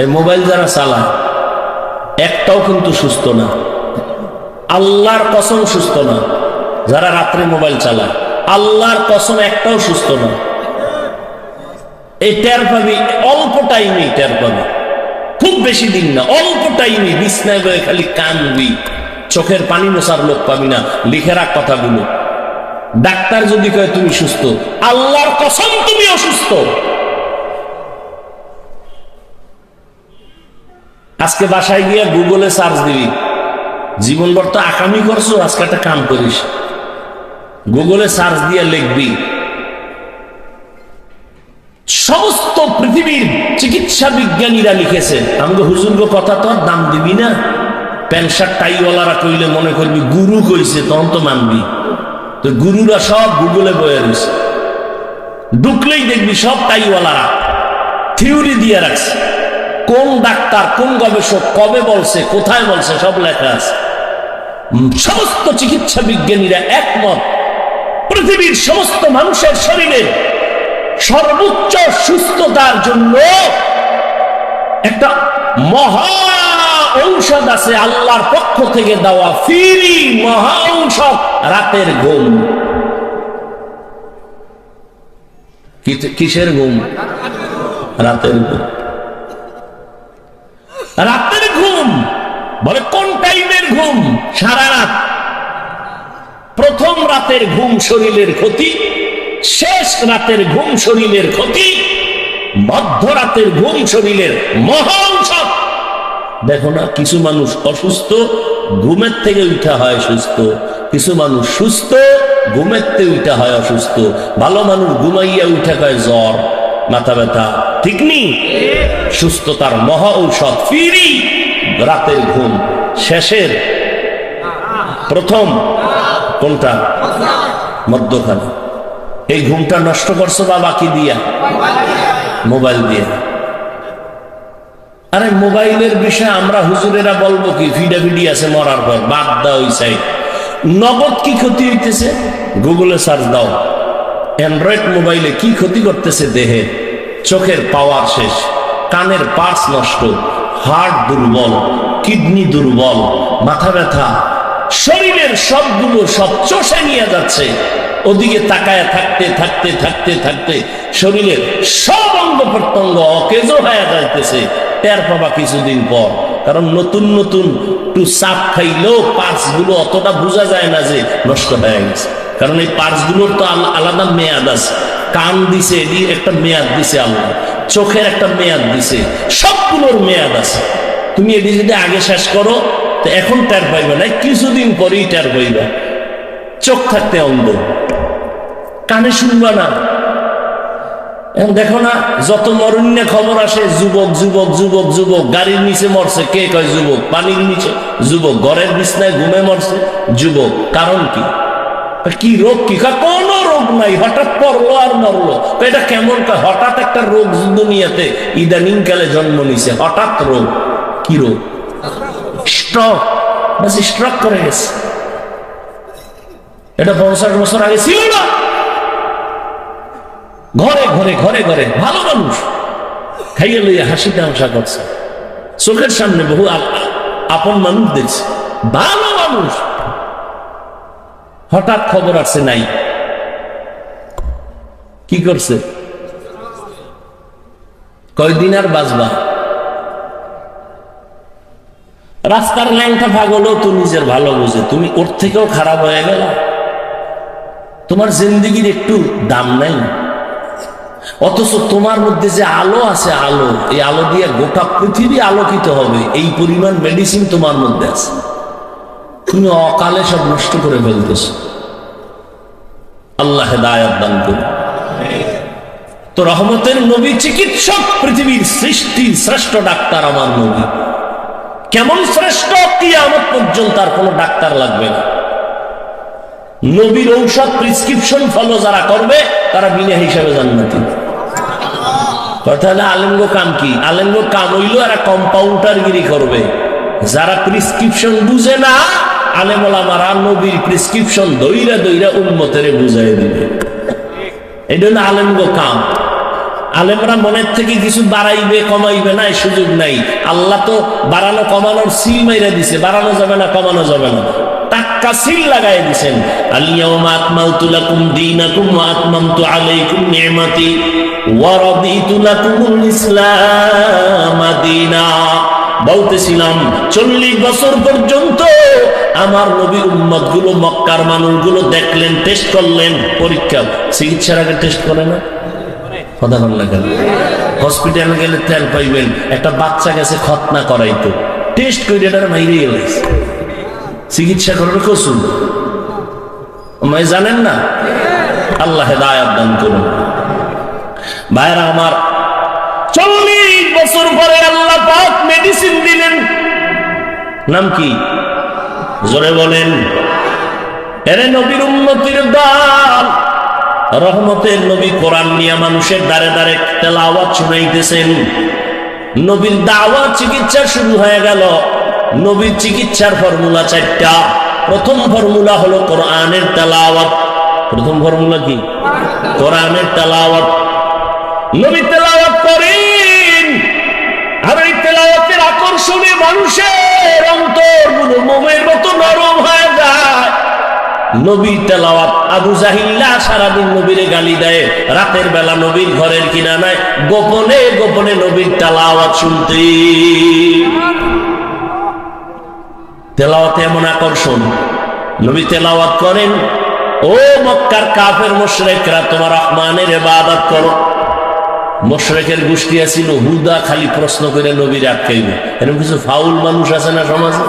এই মোবাইল যারা চালায়, একটাও কিন্তু সুস্থ না। আল্লাহর কসম সুস্থ না, যারা রাত্রে মোবাইল চালায়। আল্লাহর কসম একটাও সুস্থ না। এই টের পাবি, অল্প টাইমে টের পাবি। খুব বেশি দিন না, অল্প টাইমে বিছনায় বয়ে খালি কানবি। চোখের পানি মোছার লোক পাবি না, লিখে রাখ কথাগুলো। ডাক্তার যদি কয় তুমি সুস্থ, আল্লাহর কসম তুমি অসুস্থ আজকে বাসায় গিয়ে গুগলে সার্চ দিবি। জীবনভর তো আকামি করছ, আজকে একটা কাম করিস। গুগলে সার্চ দিয়ে লিখবি। সমস্ত পৃথিবীর চিকিৎসা বিজ্ঞানীরা লিখেছে। আমাকে হুজুর্গ কথা তো দাম দিবি না। প্যান্ট টাইওয়ালারা কইলে মনে করবি, গুরু কইছে, তখন তো মানবি। তো গুরুরা সব গুগলে বয়ে রয়েছে। ঢুকলেই দেখবি সব টাইওয়ালারা থিওরি দিয়ে রাখছে। কোন ডাক্তার, কোন গবেষক কবে বলছে, কোথায় বলছে, সব লেখা আছে। সমস্ত চিকিৎসা বিজ্ঞানীরা একমত, পৃথিবীর সমস্ত মানুষের শরীরে সর্বোচ্চ সুস্থতার জন্য একটা মহা ঔষধ আছে, আল্লাহর পক্ষ থেকে দেওয়া ফিরি মহা ঔষধ, রাতের ঘুম। কিসের ঘুম? রাতের ঘুম। রাতের ঘুম। বলে, কোন টাইমের ঘুম? সারা রাত। প্রথম রাতের ঘুম শরীরের ক্ষতি, শেষ রাতের ঘুম শরীরের ক্ষতি মধ্যরাতের ঘুম শরীরের মহাংসব দেখো না, কিছু মানুষ অসুস্থ, ঘুমের থেকে উঠা হয় সুস্থ। কিছু মানুষ সুস্থ, ঘুমের থেকে উঠা হয় অসুস্থ। ভালো মানুষ ঘুমাইয়া উঠা হয় জ্বর, মাথা ব্যথা। ঠিক নেই সুস্থতার মহা ঔষধ, ফিরি। রাতের ঘুম শেষের। প্রথম কোনটা? মধ্যখানে। এই ঘুমটা নষ্ট করছ বা বাকি দিয়া? মোবাইল দিয়ে। আরে মোবাইলের বিষয়ে আমরা হুজুরেরা বলব কি? ভিডাভিডি আছে মরার পর বাদ দাও ওই সাইড নগদ কি ক্ষতি হইতেছে? গুগলে সার্চ দাও। অ্যান্ড্রয়েড মোবাইলে কি ক্ষতি করতেছে দেহের চোখের পাওয়ার শেষ, কানের পার্স নষ্ট, হার্ট দুর্বল, কিডনি দুর্বল, মাথা ব্যথা, শরীরের সবগুলো সব চষে নিয়ে যাচ্ছে। ওদিকে তাকায় থাকতে থাকতে থাকতে থাকতে শরীরের সব অঙ্গ প্রত্যঙ্গ অকেজ হয়ে যাইতেছে। টের পাবা কিছুদিন পর, কারণ নতুন নতুন একটু চাপ খাইলেও পার্টসগুলো অতটা বোঝা যায় না যে নষ্ট হয়ে গেছে। কারণ এই পার্টসগুলোর তো আল- আলাদা মেয়াদ আছে। কান দিছে একটা মেয়াদ দিছে আল্লাহ। চোখের একটা মেয়াদ দিছে। সবগুলোর মেয়াদ আছে। তুমি এটি যদি আগে শেষ করো, তো এখন টের পাইবে না। কিছুদিন পরেই টের পাইবা। চোখ থাকতে অন্ধ। কানে শুনবা না। এখন দেখো না, যত মরণ্য খবর আসে, যুবক যুবক যুবক যুবক, গাড়ির নিচে মরছে। কে কয় যুবক? পানির নিচে। যুবক, ঘরের বিছনায় ঘুমে মরছে। যুবক, কারণ কি? কি রোগ কি? কয়, কোনো রোগ নাই হঠাৎ পড়ল আর মরলো। এটা কেমন হঠাৎ একটা রোগ দুনিয়াতে ইদানিং কালে জন্ম নিছে। হঠাৎ রোগ। কি রোগ? স্ট্রক। বাস স্ট্রক করে গেছে। এটা পঞ্চাশ বছর আগে ছিল না। ঘরে ঘরে ঘরে ঘরে ভালো মানুষ। খাইয়ে লইয়া হাসি তামসা করছে। চোখের সামনে বহু আপ- আপন মানুষ দেখছে। ভালো মানুষ। হঠাৎ খবর আসছে নাই। কি করছে? কয়দিন আর বাঁচবা? রাস্তার ল্যাংটা ভাগ হলেও তো নিজের ভালো বুঝে। তুমি ওর থেকেও খারাপ হয়ে গেল। তোমার জিন্দিগির একটু দাম নাই। অথচ তোমার মধ্যে যে আলো আছে, আলো। এই আলো দিয়ে গোটা পৃথিবী আলোকিত হবে। এই পরিমাণ মেডিসিন তোমার মধ্যে আছে। তুমি অকালে সব নষ্ট করে ফেলতেছ। আল্লাহ হেদায়াত দান করুন। তো রহমতের নবী চিকিৎসক, পৃথিবীর সৃষ্টির শ্রেষ্ঠ ডাক্তার আমার নবী। কেমন শ্রেষ্ঠ? কিয়ামত পর্যন্ত আর কোনো ডাক্তার লাগবে না। নবীর ঔষধ প্রেসক্রিপশন ফলো যারা করবে, তারা বিনা হিসাবে জান্নাতি। তাহলে আলেঙ্গ কাম কি? আলেঙ্গ কাম হইল এরা কম্পাউন্ডার গিরি করবে। যারা প্রেসক্রিপশন বুঝে না আলেমলামারা নবীর প্রেসক্রিপশন দইরা দইরা উন্মতেরে বুঝাই দিবে। এটা হলো আলেঙ্গ কাম। আলেমরা মনের থেকে কিছু বাড়াইবে, কমাইবে না সুযোগ নাই। আল্লাহ তো বাড়ানো কমানোর সিল মাইরা দিছে, বাড়ানো যাবে না, কমানো যাবে না। টাক্কা লাগাই বলতেছিলাম, চল্লিশ বছর পর্যন্ত আমার নবীর উম্মতগুলো মক্কার মানুষগুলো দেখলেন টেস্ট করলেন, পরীক্ষা, চিকিৎসার আগে টেস্ট করে না? চিকিৎসা করার জানেন না? ভাইরা আমার, চল্লিশ বছর পরে আল্লাহ নাম কি? জোরে বলেন। এরে নবীর উন্নতির দাল। রহমতের নবী কোরআন নিয়ে মানুষের দ্বারে দ্বারে তেলাওয়াত শুনাইতেছেন। নবীর দাওয়াত চিকিৎসা শুরু হয়ে গেল। নবীর চিকিৎসার ফর্মুলা চারটা। প্রথম ফর্মুলা হলো কোরআনের তেলাওয়াত। প্রথম ফর্মুলা কি? কোরআনের তেলাওয়াত। নবী তেলাওয়াত আবু জাহিল্লা সারাদিন নবীরে গালি দেয়। রাতের বেলা নবীর ঘরের কিনা নাই গোপনে গোপনে নবীর তেলাওয়াত শুনতে। তেলাওয়াতে এমন আকর্ষণ। নবী তেলাওয়াত করেন, ও মক্কার কাফের মোশরেকরা, তোমার রহমানের ইবাদত করো। মোশরেকের গোষ্ঠী আছিল, হুদা খালি প্রশ্ন করে নবীর আটকাইবে। এরকম কিছু ফাউল মানুষ আছে না সমাজে?